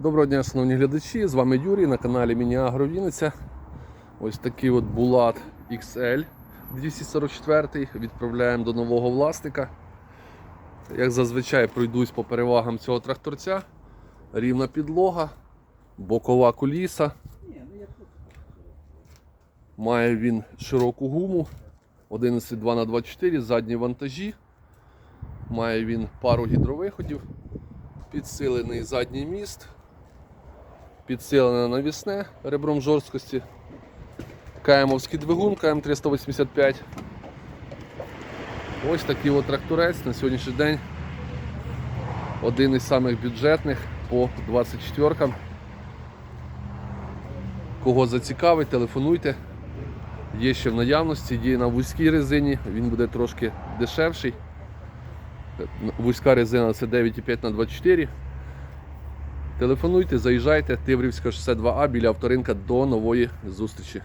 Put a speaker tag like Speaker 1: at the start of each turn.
Speaker 1: Доброго дня, шановні глядачі! З вами Юрій на каналі Міні-Агро Вінниця. Ось такий от Булат XL 244 відправляємо до нового власника. Як зазвичай пройдусь по перевагам цього тракторця. Рівна підлога, бокова куліса. Має він широку гуму 11,2х24, задні вантажі. Має він пару гідровиходів, підсилений задній міст, підсилене навісне ребром жорсткості, КМовський двигун КМ385. Ось такий от тракторець на сьогоднішній день. Один із самих бюджетних по 24-кам. Кого зацікавить, телефонуйте. Є ще в наявності, є на вузькій резині, він буде трошки дешевший. Вузька резина це 9,5 на 24. Телефонуйте, заїжджайте, Тиврівська 62А біля авторинка до нової зустрічі.